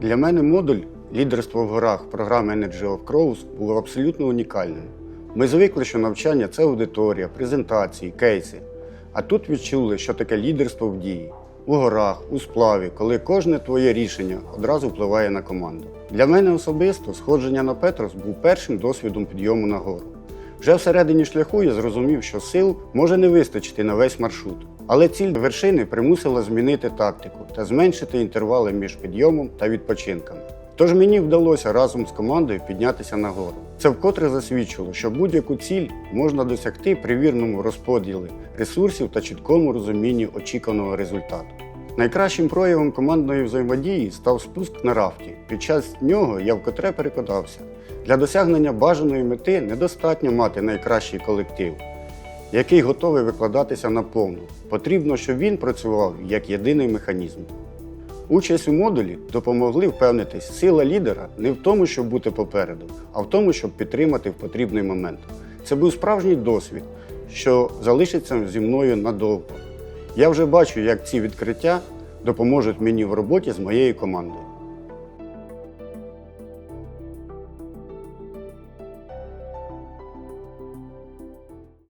Для мене модуль лідерство в горах програми Energy of Crows був абсолютно унікальним. Ми звикли, що навчання це аудиторія, презентації, кейси. А тут відчули, що таке лідерство в дії. У горах, у сплаві, коли кожне твоє рішення одразу впливає на команду. Для мене особисто сходження на Петрос був першим досвідом підйому на гору. Вже всередині шляху я зрозумів, що сил може не вистачити на весь маршрут. Але ціль вершини примусила змінити тактику та зменшити інтервали між підйомом та відпочинками. Тож мені вдалося разом з командою піднятися на гору. Це вкотре засвідчило, що будь-яку ціль можна досягти при вірному розподілі ресурсів та чіткому розумінні очікуваного результату. Найкращим проявом командної взаємодії став спуск на рафті. Під час нього я вкотре переконався, для досягнення бажаної мети недостатньо мати найкращий колектив, який готовий викладатися наповну. Потрібно, щоб він працював як єдиний механізм. Участь у модулі допомогли впевнитись, сила лідера не в тому, щоб бути попереду, а в тому, щоб підтримати в потрібний момент. Це був справжній досвід, що залишиться зі мною надовго. Я вже бачу, як ці відкриття допоможуть мені в роботі з моєю командою.